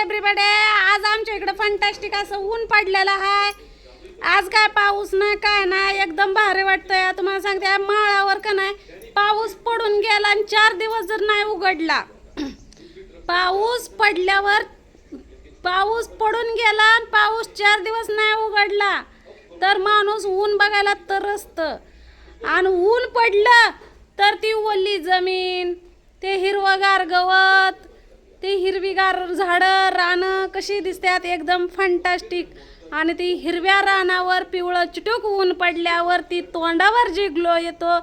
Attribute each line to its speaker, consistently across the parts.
Speaker 1: एव्हरीबडे आज आमच्या इकडे फंटॅस्टिक असं ऊन पडलेलं आहे. आज काय पाऊस नाही काय नाही एकदम भारी वाटतंय. तुम्हाला सांगते माळावर का नाही पाऊस पडून गेला आणि चार दिवस जर नाही उघडला. पाऊस पडल्यावर पाऊस पडून गेला आणि पाऊस चार दिवस नाही उघडला तर माणूस ऊन बघायला तरसतं. आणि ऊन पडलं तर ती ओली जमीन ते हिरवगार गवत ते हिरवीगार झाडं रानं कशी दिसतात? एकदम फंटास्टिक आणि ती हिरव्या रानावर पिवळं चिटूक ऊन पडल्यावर ती तोंडावर जी ग्लो येतो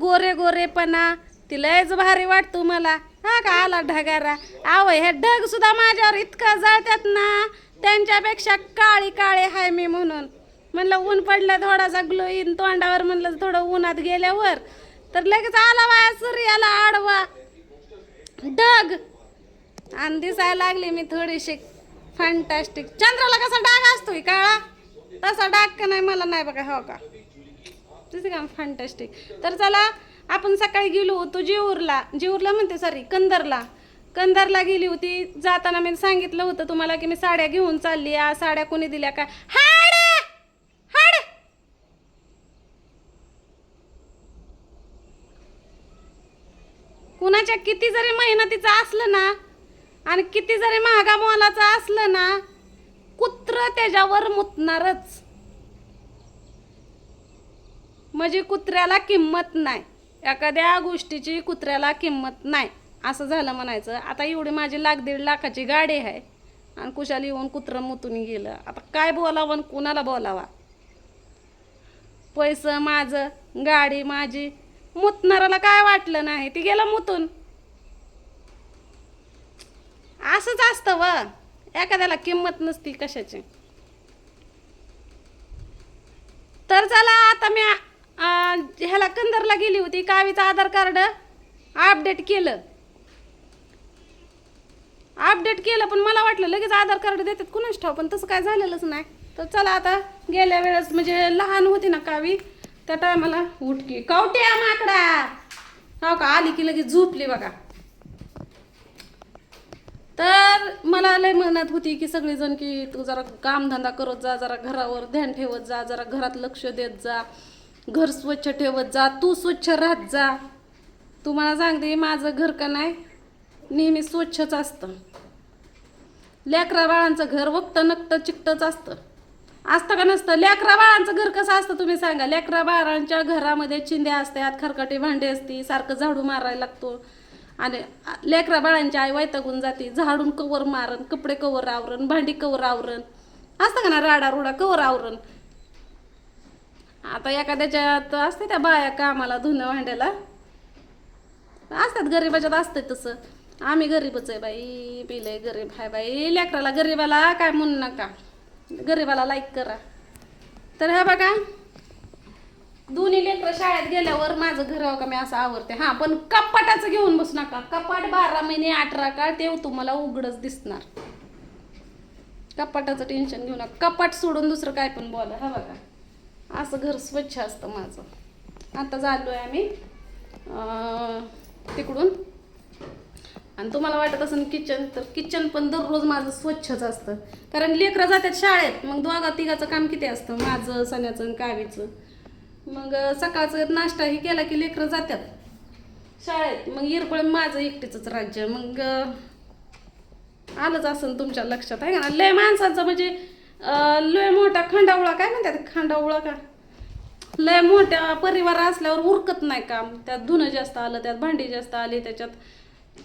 Speaker 1: गोरे गोरेपणा ती लयच भारी वाटतो मला. हा का? आला ढगारा. आव हे ढग सुद्धा माझ्यावर इतकं जळतात ना. त्यांच्यापेक्षा काळी काळे हाय मी म्हणून. म्हणलं ऊन पडलं थोडासा ग्लो इन तोंडावर म्हणलं थोडं उन्हात गेल्यावर. तर लगेच आला वाया सूर्याला आडवा. ढग! आणि दिसायला लागली मी थोडीशी फॅन्टॅस्टिक चंद्राला कसा डाग असतोय काळा? तसा डाग का नाही? मला नाही बघा हो का? तसं का फॅन्टॅस्टिक तर चला आपण सकाळी गेलो होतो जेऊरला. जेऊरला म्हणते सॉरी कंदरला. कंदरला गेली होती. जाताना मी सांगितलं होतं तुम्हाला की मी साड्या घेऊन चालली या साड्या कोणी दिल्या काय? हाड! हाड! कुणाच्या किती जरी मेहनतीचं असलं ना आणि किती जरी महागा मोलाचं असलं ना कुत्र त्याच्यावर मुतणारच. म्हणजे कुत्र्याला किंमत नाही. एखाद्या गोष्टीची कुत्र्याला किंमत नाही असं झालं म्हणायचं. आता एवढी माझी लाख दीड लाखाची गाडी आहे आणि कुशाला येऊन कुत्रं मुतून गेलं. आता काय बोलावं आणि कुणाला बोलावा? पैसं माझं गाडी माझी. मुतणाऱ्याला काय वाटलं नाही? ती गेलं मुतून. असंच असतं व. एखाद्याला किंमत नसती कशाची. तर चला आता मी ह्याला कंदरला गेली होती कावीचं आधार कार्ड अपडेट केलं. अपडेट केलं पण मला वाटलं लगेच आधार कार्ड देतात कुणाच ठाव पण तसं काय झालेलंच नाही. तर चला आता गेल्या वेळेस म्हणजे लहान होती ना कावी त्या टायमाला उठकी. कवट्या माकडा! हो का आली की लगेच झोपली बघा. तर मला लय म्हणत होती की सगळेजण की तू जरा कामधंदा करत जा जरा घरावर ध्यान ठेवत जा जरा घरात लक्ष देत जा घर स्वच्छ ठेवत जा तू स्वच्छ राहत जा. तुम्हाला सांगते माझं घर का नाही? नेहमी स्वच्छच असतं. लेकरा बाळांचं घर वक्त नक्त चिकटच असतं. असतं का नसतं? लेकरा बाळांचं घर कसं असतं तुम्ही सांगा? लेकरा बाळांच्या घरामध्ये चिंध्या असतात खरकटी भांडे असती सारखं झाडू मारायला लागतो. आणि लेकरा बाळांची आई वैतागून जाते. झाडून कवर मारण कपडे कवर आवरण भांडी कवर आवरण असतं का ना राडा रुडा कवर आवरण आता एखाद्याच्यात असते त्या बाया कामाला धुणं भांड्याला. असतात गरीबाच्यात असते तसं. आम्ही गरीबच आहे बाई पिले गरीब आहे बाई. लेकराला गरीबाला काय म्हणू नका. गरीबाला लाईक करा. तर ह्या बघा दोन्ही लेकरं शाळेत गेल्यावर माझं घर हो का? मी असं आवडते हां पण कपाटाचं घेऊन बसू नका. कपाट बारा महिने अठरा काळ ते तुम्हाला उघडच दिसणार. कपाटाचं टेन्शन घेऊ नका. कपाट सोडून दुसरं काय पण बोला. हा बघा. असं घर स्वच्छ असतं माझं. आता चाललो आहे आम्ही तिकडून. आणि तुम्हाला वाटत असेल किचन तर किचन पण दररोज माझं स्वच्छच असतं. कारण लेकरं जातात शाळेत. मग दोघा तिघाचं काम किती असतं? माझं सण्याचं आणि कावीचं. मग सकाळचं नाश्ताही केला की लेकरं जातात शाळेत. मग इरपळ माझं एकटीचंच राज्य. मग आलंच असं तुमच्या लक्षात आहे का ना लय माणसाचं म्हणजे लय मोठा खांडावळा काय म्हणतात खांडावळा का? लय मोठ्या परिवार असल्यावर उरकत नाही काम. त्यात धुणं जास्त आलं त्यात भांडी जास्त आली त्याच्यात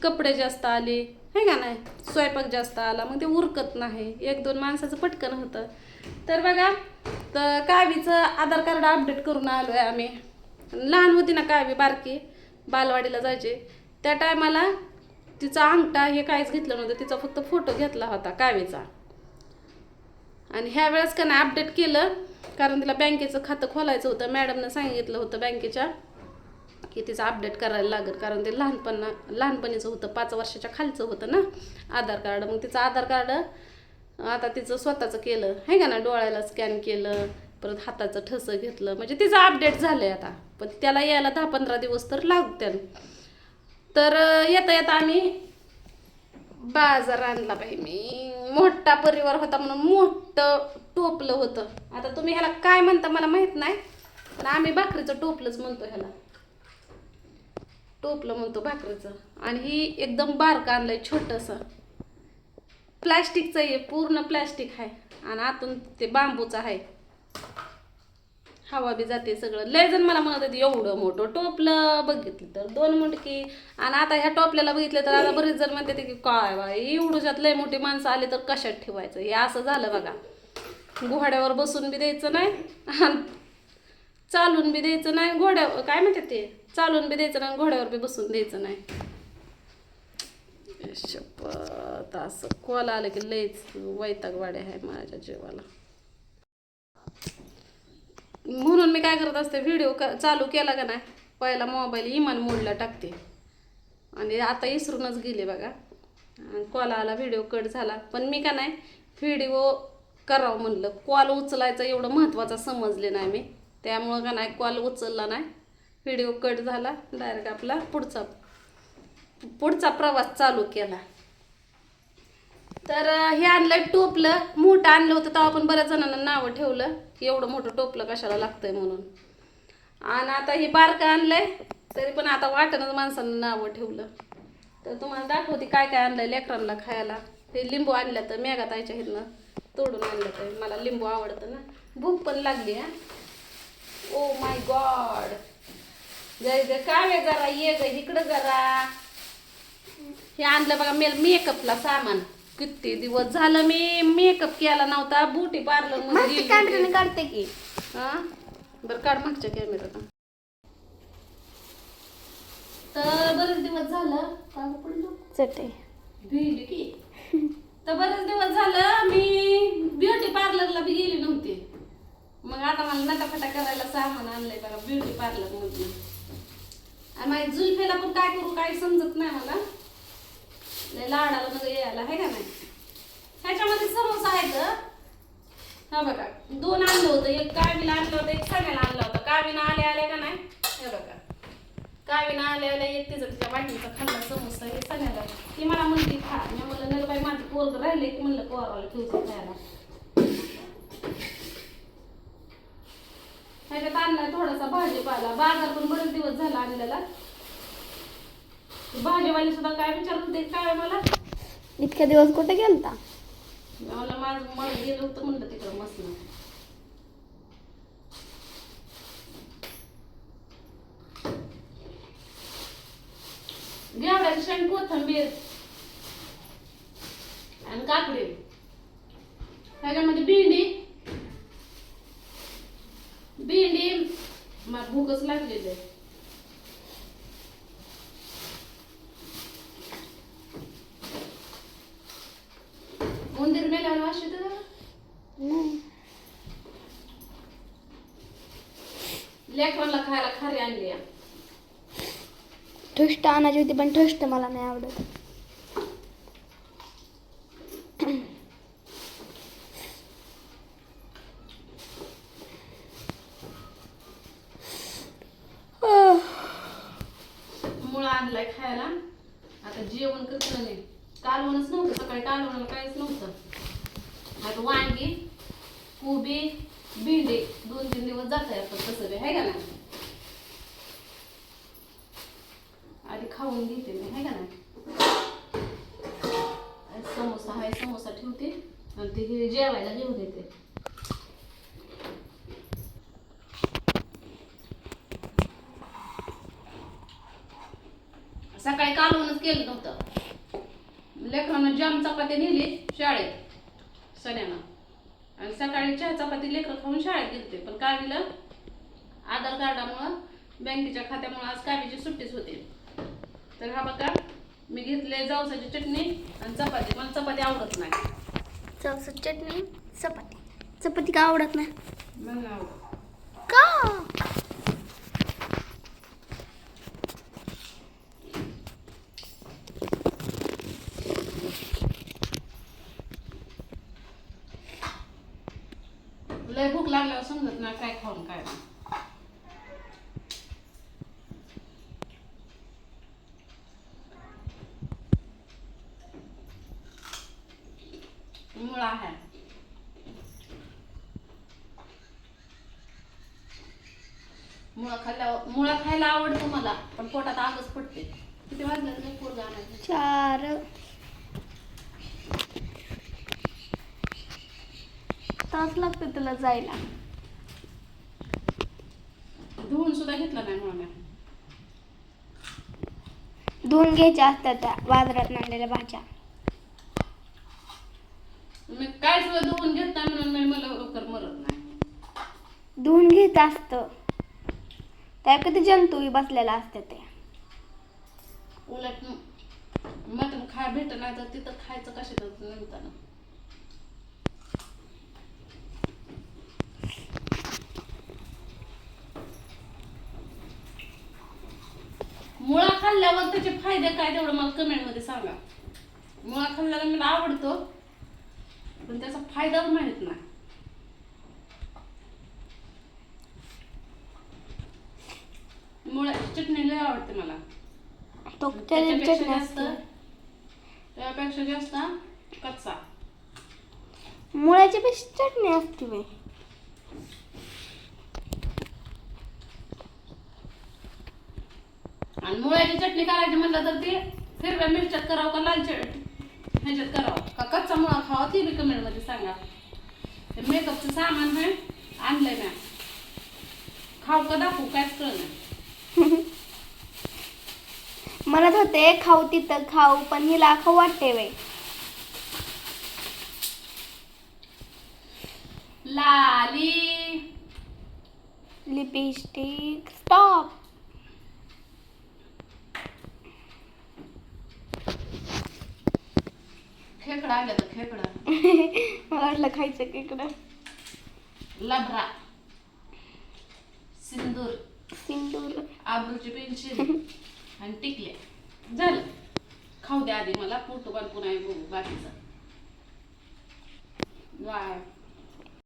Speaker 1: कपडे जास्त आले हे का नाही? स्वयंपाक जास्त आला मग ते उरकत नाही. एक दोन माणसाचं पटकन होतं. तर बघा तर कावीचं आधार कार्ड अपडेट करून आलो आहे आम्ही. लहान होती ना कावी बारकी बालवाडीला जायचे. त्या टायमाला तिचा अंगठा हे काहीच घेतलं नव्हतं. तिचा फक्त फोटो घेतला होता कावीचा. आणि ह्या वेळेस का नाही अपडेट केलं कारण तिला बँकेचं खातं खोलायचं होतं. मॅडमनं सांगितलं होतं बँकेच्या की तिचं अपडेट करायला लागेल कारण ते लहानपणा लहानपणीचं होतं. पाच वर्षाच्या खालचं होतं ना आधार कार्ड. मग तिचं आधार कार्ड आता तिचं स्वतःचं केलं. आहे का ना डोळ्याला स्कॅन केलं परत हाताचं ठसं घेतलं. म्हणजे तिचं अपडेट झालं आहे आता. पण त्याला यायला दहा पंधरा दिवस तर लागतात तर येता येता आम्ही बाजार आणला बाई मी. मोठा परिवार होता म्हणून मोठं टोपलं होतं. आता तुम्ही ह्याला काय म्हणता मला माहीत नाही पण आम्ही भाकरीचं टोपलंच म्हणतो ह्याला. टोपलं म्हणतो भाकरीचं. आणि ही एकदम बारकं आणलं आहे छोटंसं. प्लॅस्टिकचं आहे पूर्ण प्लॅस्टिक आहे. आणि आतून ते बांबूचं आहे. हवा बी जाते सगळं. लय जण मला म्हणत होते एवढं मोठं टोपलं. बघितलं तर दोन मुंडकी. आणि आता ह्या टोपल्याला बघितलं तर आता बरेच जण म्हणते की काय बा एवढ्यात लय मोठी माणसं आली तर कशात ठेवायचं? हे असं झालं बघा. घोड्यावर बसून बी द्यायचं नाही. आणि चालून बी द्यायचं नाही. घोड्या काय म्हणते ते? चालून बी द्यायचं नाही घोड्यावर बी बसून द्यायचं नाही. शपथ असं कॉल आलं की लयच वैताग आहे माझ्या जीवाला. म्हणून मी काय करत असते व्हिडिओ क चालू केला का नाही पहिला मोबाईल इमान मोडला टाकते. आणि आता इसरूनच गेले बघा. कॉल आला व्हिडिओ कट झाला. पण मी का नाही व्हिडिओ करावं म्हणलं. कॉल उचलायचं एवढं महत्त्वाचं समजले नाही मी. त्यामुळं का नाही कॉल उचलला नाही. व्हिडिओ कट झाला डायरेक्ट आपला पुढचा पुढचा प्रवास चालू केला. तर हे आणलं टोपलं. मोठं आणलं होतं तेव्हा आपण बऱ्याच जणांना नावं ठेवलं. की एवढं मोठं टोपलं कशाला लागतंय म्हणून. आणि आता हे बारकं आणलंय तरी पण आता वाटणच माणसानं नावं ठेवलं. तर तुम्हाला दाखवते काय काय आणलंय लेकरांना खायला. हे लिंबू आणलं तर मेघा ताईच्या हिथनं तोडून आणलं तर मला लिंबू आवडतं ना. भूक पण लागली हा. Oh my God. जय ग काय जरा ये ग इकडं जरा. हे आणलं बघा मेल मेकअपला सामान. किती दिवस झालं मी मेकअप केला नव्हता ब्युटी पार्लरमध्ये
Speaker 2: कॅमेऱ्याने
Speaker 1: होती.
Speaker 2: काढते की.
Speaker 1: हा? बरं काढ मागच्या कॅमेऱ्यात तर बरेच दिवस झालं
Speaker 2: चटे
Speaker 1: भिली की. तर बरेच दिवस झालं मी ब्युटी पार्लरला बी गेली नव्हती. मग आता मला नटाफटा करायला सामान आणलंय बघा ब्युटी पार्लर मधून. आणि माझ्या जुलफेला पण काय करू काही समजत नाही मला. लाडाला मध्ये यायला आहे का नाही? ह्याच्यामध्ये समोसा आहे का हा बघा दोन आणलं होतं एक कावीला आणलं होतं एक सण्याला आणलं होतं. कावीनं आले आले का नाही? हे बघा. कावीनं आले आले एक तिचं तिच्या वाटीचा खाल्ला समोसा हे सण्याला ती मला म्हणते खा. मी म्हणलं नाही बाई माझं पोरग राहिले की म्हणलं पोराला ठेवतो खायला. ह्याच्यात आणलाय थोडासा भाजीपाला. बाजार पण बरेच दिवस झाला आणलेला. भाजीवाली सुद्धा काय विचारत होते? काय मला
Speaker 2: इतक्या दिवस कुठे गेलता?
Speaker 1: मला माझं मला गेलं होतं म्हणलं तिकडं घेवड्याची शेंग कोथंबीर आणि काकडी. भेंडी. भेंडी मला भूकच लागलेली आहे उंदीर मेल्यावर वाशी तर
Speaker 2: नाही
Speaker 1: लेकरांना खायला खारी आणली आहे.
Speaker 2: ठोस्ट होती पण ठष्ट मला नाही आवडत.
Speaker 1: मुळा आणलाय खायला. आता जेवण कसं नाही कालवणच नव्हतं सकाळी कालवणाला काहीच नव्हतं. आता वांगी कोबी भेंडी दोन तीन दिवस जात आहे आपण तसं बी आहे का ना आधी खाऊन घेते मी आहे का नाही? समोसा आहे समोसा ठेवते आणि ते हे जेवायला घेऊन देते सकाळी कालवूनच केलं नव्हतं. लेकरांना जाम चपाती नेली शाळेत सण्यानं आणि सकाळी चहा चपाती लेकरं खाऊन शाळेत गेलते पण कावीला आधार कार्डामुळं बँकेच्या खात्यामुळं आज कावीची सुट्टीच होती. तर हा बघा मी घेतले जवसाची चटणी आणि चपाती. मला चपाती आवडत नाही.
Speaker 2: चवस चटणी चपाती. चपाती का आवडत नाही?
Speaker 1: मला आवडत
Speaker 2: का
Speaker 1: लय भूक लागल्यावर समजत नाही काय खाऊन काय नाही मुळा आहे मुळा खाल्ल्यावर मुळा खायला आवडतो मला पण पोटात आगच पडते किती वाजले पोट आणायचं
Speaker 2: चार तास लागते तुला जायला
Speaker 1: धुवून सुद्धा घेतलं नाही मुळा
Speaker 2: धुवून घ्यायच्या असतात त्या बाजारात आणलेल्या भाज्या
Speaker 1: काय सुद्धा धुवून घेत नाही म्हणून मी मला लवकर मरत नाही.
Speaker 2: धुवून घ्यायचं असतं. त्या किती जंतू बसलेला असते ते
Speaker 1: उलट मटण खाय भेट नाही तर तिथं खायचं कशाचं नंतर. मुळा खाल्ल्यावर त्याचे फायदे काय तेवढं मला कमेंटमध्ये सांगा. मुळा खाल्ल्याला मला आवडतो. पण त्याचा फायदाच माहीत नाही. मुळ्याची चटणी लय आवडते मला.
Speaker 2: तो
Speaker 1: त्याच्यापेक्षा
Speaker 2: चटणी
Speaker 1: जास्त
Speaker 2: असते
Speaker 1: त्यापेक्षा जास्त कच्चा.
Speaker 2: मुळ्याची पेक्षा चटणी असते बाई.
Speaker 1: आणि मुळ्याची चटणी करायची म्हणलं तर ते हिरव्या मिरच्यात करावं का लाल चट ह्याच्यात करावं का कच्चा मुळा खावा ते बी कमेंटमध्ये सांगा मेकअपचं सामान आहे आणलंय ना खाऊ का दाखवू? कायच कळ
Speaker 2: म्हणत होते खाऊ तिथं खाऊ पण हिला खाऊ वाटते बाई.
Speaker 1: लाली.
Speaker 2: लिपस्टिक स्टॉप
Speaker 1: खेकडा आल्या तर खेकडा.
Speaker 2: मला वाटलं खायचं की इकडं
Speaker 1: लभरा सिंदूर.
Speaker 2: सिंदूर.
Speaker 1: आब्रूची पेन्सिल. आणि टिकल्या झालं. खाऊ द्या आधी मला. पोर्तुगाल पुन्हा बघू बाकीचं. वा